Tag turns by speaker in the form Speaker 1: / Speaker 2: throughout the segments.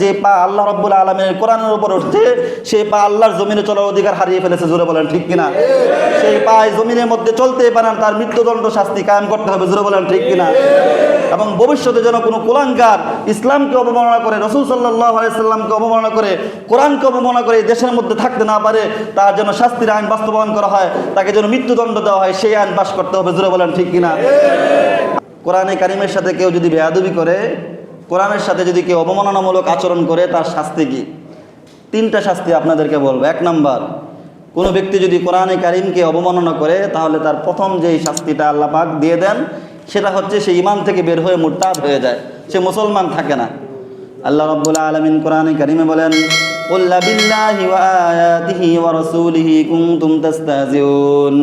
Speaker 1: যে পা আল্লাহ রব্বুল আলমের কোরআনের উপর উঠছে সেই পা আল্লাহর জমিনে চলার অধিকার হারিয়ে ফেলেছে, জোরে বলেন ঠিক কিনা? সেই পা জমিনের মধ্যে চলতে পারে না, তার মৃত্যুদণ্ড শাস্তি কায়েম করতে হবে, জোরে বলেন ঠিক কিনা? এবং ভবিষ্যতে যেন কোনো কুলাঙ্গার ইসলামকে অবমাননা করে, রসুল সাল্লাহ আলাইসাল্লামকে অবমাননা করে, কোরআনকে অবমাননা করে দেশের মধ্যে থাকতে না পারে, তার যেন শাস্তির আইন বাস্তবায়ন করা হয়, তাকে যেন মৃত্যুদণ্ড দেওয়া হয়, সেই আইন পাশ করতে হবে, জোরে বলেন ঠিক কিনা? কোরআনে কারিমের সাথে কেউ যদি বেয়াদবি করে কোরআনের সাথে যদি কেউ অবমাননামূলক আচরণ করে তার শাস্তি কি তিনটা শাস্তি আপনাদেরকে বলবো এক নাম্বার কোনো ব্যক্তি যদি কোরআনে কারিমকে অবমাননা করে তাহলে তার প্রথম যেই শাস্তিটা আল্লাহ পাক দিয়ে দেন সেটা হচ্ছে সে ইমান থেকে বের হয়ে মুরতাদ হয়ে যায় সে মুসলমান থাকে না আল্লাহ রব্বুল আলমিন কোরআনে কারিমে বলেন قل بالله وآياته ورسوله كنتم تستهزئون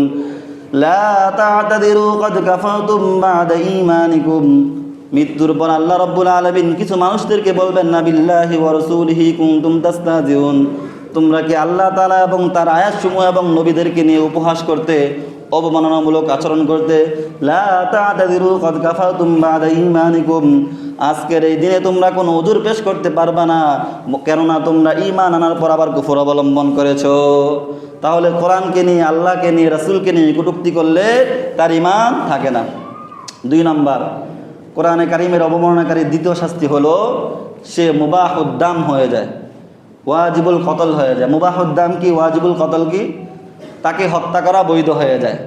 Speaker 1: لا تعتذروا قد كفرتم بعد إيمانكم মৃত্যুর পর আল্লাহ রব্বুল আলমিন কিছু মানুষদেরকে বলবেন, না বিল্লাহি ওয়ারসুলিহি কুমতুম তাস্তাজিউন। তোমরা কি আল্লাহ তালা এবং তার আয়াতসমূহ এবং নবীদেরকে নিয়ে উপহাস করতে, অবমাননামূলক আচরণ করতে? আজকের এই দিনে তোমরা কোনো উজুর পেশ করতে পারবা না, কেননা তোমরা ইমান আনার পর আবার কুফর অবলম্বন করেছ। তাহলে কোরআনকে নিয়ে, আল্লাহকে নিয়ে, রাসূলকে নিয়ে কটূক্তি করলে তার ইমান থাকে না। দুই নাম্বার কোরআনে কারিমের অবমাননাকারী দ্বিতীয় শাস্তি হলো, সে মুবাহুদ্দাম হয়ে যায়, ওয়াজিবুল কতল হয়ে যায়। মুবাহুদ্দাম কি, ওয়াজিবুল কতল কি? তাকে হত্যা করা বৈধ হয়ে যায়।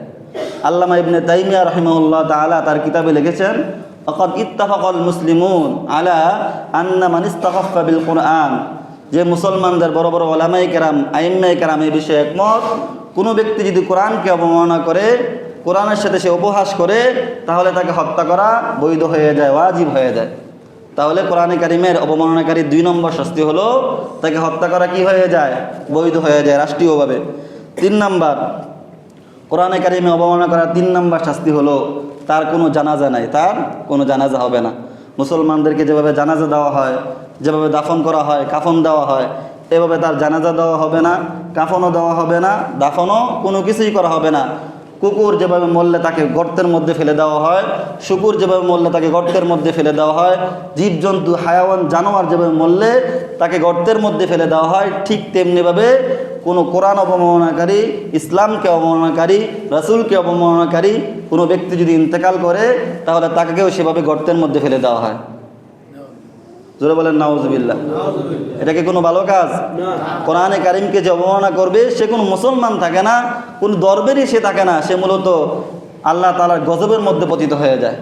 Speaker 1: আল্লামা ইবনে তাইমিয়া রহিমউল্লাহ তাআলা তার কিতাবে লিখেছেন, অকদ ইত্তাফাকল মুসলিমুন আলা আন্না মান বিল কোরআন। যে মুসলমানদের বড় বড় ওলামাই কেরাম আইম্মাই কেরাম এই বিষয়ে একমত। কোনো ব্যক্তি যদি কোরআনকে অবমাননা করে কোরআনের সাথে সে উপহাস করে, তাহলে তাকে হত্যা করা বৈধ হয়ে যায়, ওয়াজিব হয়ে যায়। তাহলে কোরআনে কারিমের অবমাননাকারী দুই নম্বর শাস্তি হলো, তাকে হত্যা করা কি হয়ে যায়? বৈধ হয়ে যায়, রাষ্ট্রীয়ভাবে। তিন নাম্বার, কোরআনে কারিমে অবমাননা করার তিন নাম্বার শাস্তি হলো, তার কোনো জানাজা নাই, তার কোনো জানাজা হবে না। মুসলমানদেরকে যেভাবে জানাজা দেওয়া হয়, যেভাবে দাফন করা হয়, কাফন দেওয়া হয়, এভাবে তার জানাজা দেওয়া হবে না, কাফনও দেওয়া হবে না, দাফনও কোনো কিছুই করা হবে না। কুকুর যেভাবে মরলে তাকে গর্তের মধ্যে ফেলে দেওয়া হয়, শুকুর যেভাবে মরলে তাকে গর্তের মধ্যে ফেলে দেওয়া হয়, জীবজন্তু, হায়াওয়ান, জানোয়ার যেভাবে মরলে তাকে গর্তের মধ্যে ফেলে দেওয়া হয়, ঠিক তেমনিভাবে কোনো কোরআন অবমাননাকারী, ইসলামকে অবমাননাকারী, রাসুলকে অবমাননাকারী কোনো ব্যক্তি যদি ইন্তেকাল করে, তাহলে তাকেও সেভাবে গর্তের মধ্যে ফেলে দেওয়া হয়। জোরে বলেন নাউজুবিল্লাহ। এটা কি কোনো ভালো কাজ? কোরআনে কারিমকে যে অবমাননা করবে সে কোনো মুসলমান থাকে না কোন দরবেরই সে থাকে না সে মূলত আল্লাহ তালার গজবের মধ্যে পতিত হয়ে যায়।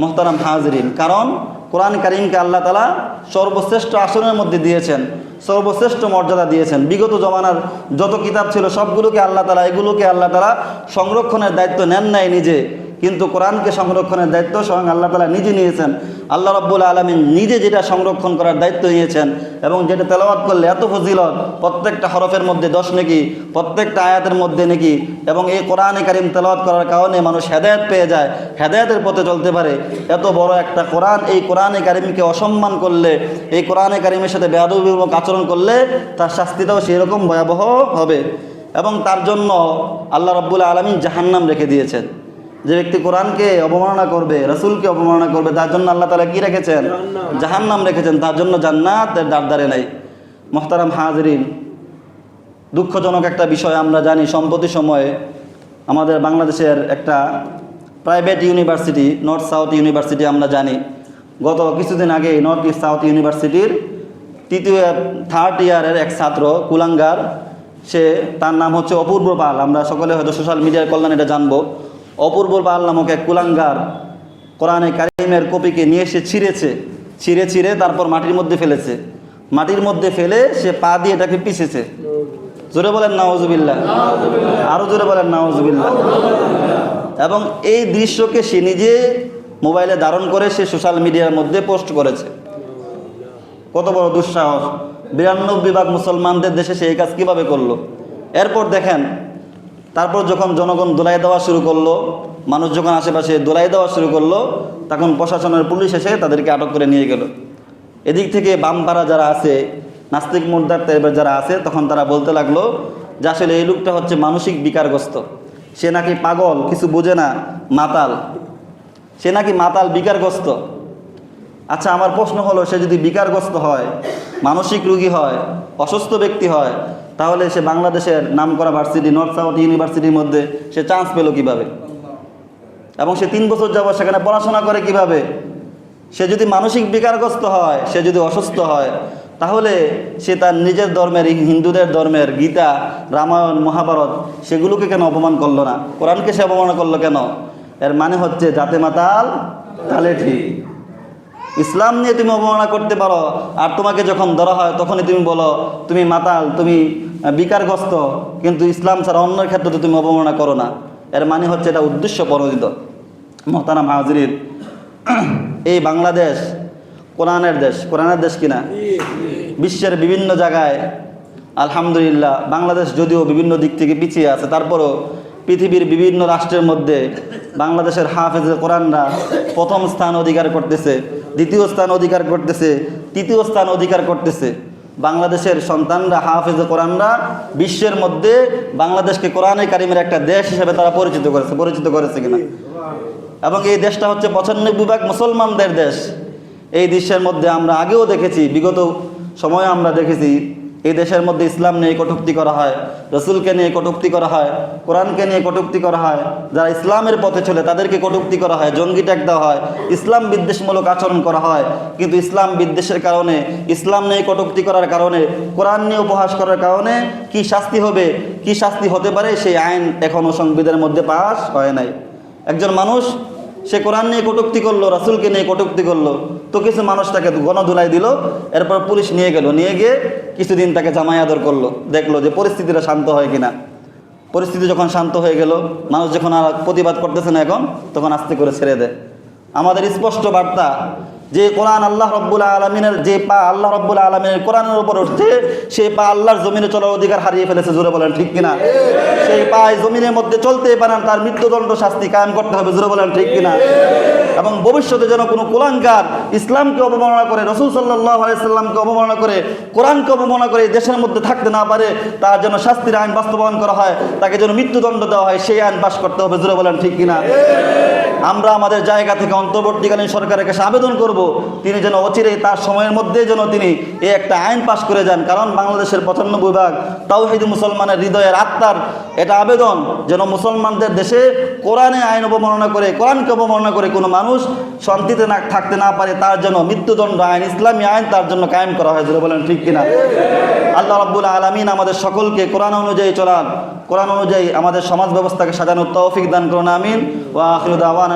Speaker 1: মোহতারাম হাজরিন কারণ কোরআন কারিমকে আল্লাহ তালা সর্বশ্রেষ্ঠ আসনের মধ্যে দিয়েছেন সর্বশ্রেষ্ঠ মর্যাদা দিয়েছেন। বিগত জমানার যত কিতাব ছিল সবগুলোকে আল্লাহ তালা এগুলোকে আল্লাহ তালা সংরক্ষণের দায়িত্ব নেন নাই নিজে। কিন্তু কোরআনকে সংরক্ষণের দায়িত্ব স্বয়ং আল্লাহ তালা নিজে নিয়েছেন। আল্লাহ রব্বুল আলমিন নিজে যেটা সংরক্ষণ করার দায়িত্ব নিয়েছেন এবং যেটা তেলাওয়াত করলে এত ফজিলত, প্রত্যেকটা হরফের মধ্যে দশ নাকি, প্রত্যেকটা আয়াতের মধ্যে নাকি এবং এই কোরআনে কারিম তেলাওয়াত করার কারণে মানুষ হেদায়ত পেয়ে যায়, হেদায়তের পথে চলতে পারে। এত বড় একটা কোরআন, এই কোরআনে কারিমকে অসম্মান করলে, এই কোরআনে কারিমের সাথে বেয়াদবিমুখ আচরণ করলে তার শাস্তিটাও সেরকম ভয়াবহ হবে এবং তার জন্য আল্লাহ রব্বুল আলমিন জাহান্নাম রেখে দিয়েছেন। যে ব্যক্তি কোরআনকে অবমাননা করবে রসুলকে অবমাননা করবে তার জন্য আল্লাহ তালা কি রেখেছেন? জাহান্নাম। রেখেছেন তার জন্য জান্নাতের দাঁড় নাই। মোহতারাম হাজরিন দুঃখজনক একটা বিষয় আমরা জানি সম্প্রতি সময়ে আমাদের বাংলাদেশের একটা private university North South University আমরা জানি। গত কিছুদিন আগে নর্থ ইস্ট সাউথ ইউনিভার্সিটির তৃতীয় থার্ড ইয়ারের এক ছাত্র কুলাঙ্গার সে তার নাম হচ্ছে অপূর্ব পাল। আমরা সকলে হয়তো সোশ্যাল মিডিয়ার কল্যাণে এটা জানব। অপূর্ব পাল নামক এক কুলাঙ্গার কোরআনে কারিমের কপিকে নিয়ে এসে ছিঁড়েছে, ছিঁড়ে ছিঁড়ে তারপর মাটির মধ্যে ফেলেছে। মাটির মধ্যে ফেলে সে পা দিয়ে এটাকে পিষেছে। জোরে বলেন নাওজুবিল্লাহ আরও জোরে বলেন নাওজুবিল্লাহ এবং এই দৃশ্যকে সে নিজে মোবাইলে ধারণ করে সে সোশ্যাল মিডিয়ার মধ্যে পোস্ট করেছে। কত বড় দুঃসাহস। বিরানব্বই ভাগ মুসলমানদের দেশে সে এই কাজ কীভাবে করল? এরপর দেখেন তারপর যখন জনগণ দোলাই দেওয়া শুরু করল, মানুষ যখন আশেপাশে দোলাই দেওয়া শুরু করল, তখন প্রশাসনের পুলিশ এসে তাদেরকে আটক করে নিয়ে গেল। এদিক থেকে বামপাড়া যারা আছে, নাস্তিক মোর্দার টাইপের যারা আছে, তখন তারা বলতে লাগল যে আসলে এই লোকটা হচ্ছে মানসিক বিকারগ্রস্ত। সে নাকি পাগল, কিছু বোঝে না, মাতাল। সে নাকি মাতাল, বিকারগ্রস্ত। আচ্ছা আমার প্রশ্ন হলো, সে যদি বিকারগ্রস্ত হয়, মানসিক রুগী হয়, অসুস্থ ব্যক্তি হয় তাহলে সে বাংলাদেশের নাম করা ভার্সিটি, নর্থ সাউথ ইউনিভার্সিটির মধ্যে সে চান্স পেল কীভাবে? এবং সে তিন বছর যাবত সেখানে পড়াশোনা করে কীভাবে? সে যদি মানসিক বিকারগ্রস্ত হয়, সে যদি অসুস্থ হয়, তাহলে সে তার নিজের ধর্মের হিন্দুদের ধর্মের, গীতা, রামায়ণ, মহাভারত, সেগুলোকে কেন অপমান করল না? কোরআনকে সে অপমান করল কেন? এর মানে হচ্ছে জাতে মাতাল, তালে ঠিক। ইসলাম নিয়ে তুমি অবমাননা করতে পারো, আর তোমাকে যখন ধরা হয়, তখনই তুমি বলো, তুমি মাতাল, তুমি বিকারগ্রস্ত, কিন্তু ইসলাম ছাড়া অন্যের ক্ষেত্রে তো তুমি অবমাননা করো না। এর মানে হচ্ছে এটা উদ্দেশ্য প্রণোদিত মহতারাম হাজরির এই বাংলাদেশ কোরআনের দেশ। কোরআনের দেশ কিনা? বিশ্বের বিভিন্ন জায়গায়, আলহামদুলিল্লাহ, বাংলাদেশ যদিও বিভিন্ন দিক থেকে পিছিয়ে আছে, তারপরও পৃথিবীর বিভিন্ন রাষ্ট্রের মধ্যে বাংলাদেশের হাফেজ কোরআনরা প্রথম স্থান অধিকার করতেছে, দ্বিতীয় স্থান অধিকার করতেছে, তৃতীয় স্থান অধিকার করতেছে। বাংলাদেশের সন্তানরা, হাফেজ কোরআনরা বিশ্বের মধ্যে বাংলাদেশকে কোরআনে কারিমের একটা দেশ হিসেবে তারা পরিচিত করেছে পরিচিত করেছে কিনা? এবং এই দেশটা হচ্ছে পঁচানব্বই ভাগ মুসলমানদের দেশ। এই দেশের মধ্যে আমরা আগেও দেখেছি, বিগত সময়ে আমরা দেখেছি এই দেশের মধ্যে ইসলাম নিয়ে কটূক্তি করা হয়, রসুলকে নিয়ে কটূক্তি করা হয়, কোরআনকে নিয়ে কটূক্তি করা হয়, যারা ইসলামের পথে চলে তাদেরকে কটূক্তি করা হয়, জঙ্গি ট্যাগ দেওয়া হয়, ইসলাম বিদ্বেষমূলক আচরণ করা হয়। কিন্তু ইসলাম বিদ্বেষের কারণে, ইসলাম নিয়ে কটুক্তি করার কারণে, কোরআন নিয়ে উপহাস করার কারণে কি শাস্তি হবে, কি শাস্তি হতে পারে, সেই আইন এখনও সংবিধানের মধ্যে পাস হয় নাই। একজন মানুষ সে কোরআন নিয়ে কটুক্তি করল, রাসুলকে নিয়ে কটুক্তি করল, তো কিছু মানুষ তাকে গণধুলাই দিল, এরপর পুলিশ নিয়ে গেল, নিয়ে গিয়ে কিছুদিন তাকে জামাই আদর করল, দেখল যে পরিস্থিতিটা শান্ত হয় কিনা। পরিস্থিতি যখন শান্ত হয়ে গেল, মানুষ যখন আর প্রতিবাদ করতেছে না এখন, তখন আস্তে করে ছেড়ে দেয়। আমাদের স্পষ্ট বার্তা যে কোরআন আল্লাহ রব্বুল আলমিনের, যে পা আল্লাহ রব্বুল আলমিনের কোরআনের উপর উঠছে সেই পা আল্লাহর জমিনে চলার অধিকার হারিয়ে ফেলেছে, জোরে বলেন, ঠিক কিনা? সেই পা জমিনের মধ্যে চলতে পারেন তার মৃত্যুদণ্ড শাস্তি কায়েম করতে হবে, জোরে বলেন, ঠিক কিনা? এবং ভবিষ্যতে যেন কোনো কুলাঙ্কার ইসলামকে অবমাননা করে, রসুল সাল্লাহ আলাইসাল্লামকে অবমাননা করে, কোরআনকে অবমাননা করে দেশের মধ্যে থাকতে না পারে তার যেন শাস্তির আইন বাস্তবায়ন করা হয়, তাকে যেন মৃত্যুদণ্ড দেওয়া হয়, সেই আইন পাশ করতে হবে, জোরে বলেন, ঠিক কিনা? আমরা আমাদের জায়গা থেকে অন্তর্বর্তীকালীন সরকারের কাছে আবেদন করব। তিনি যেন অচিরেই তার সময়ের মধ্যে যেন তিনি এই একটা আইন পাশ করে যান। কারণ বাংলাদেশের পঁচানব্বই ভাগ তাওহিদ মুসলমানের হৃদয়ের আত্মার এটা আবেদন যেন মুসলমানদের দেশে কোরআনে আইন অবমাননা করে, কোরআনকে অবমাননা করে কোনো মানুষ শান্তিতে না, থাকতে না পারে, তার জন্য মৃত্যুদণ্ড আইন, ইসলামী আইন তার জন্য কায়েম করা হয় বলেন ঠিক কিনা? আল্লাহ রাব্বুল আলমিন আমাদের সকলকে কোরআন অনুযায়ী চলান। কোরআন অনুযায়ী আমাদের সমাজ ব্যবস্থাকে সাজানোর তৌফিক দান করুন, আমিন। ওয়া আখিরু দাওয়ানা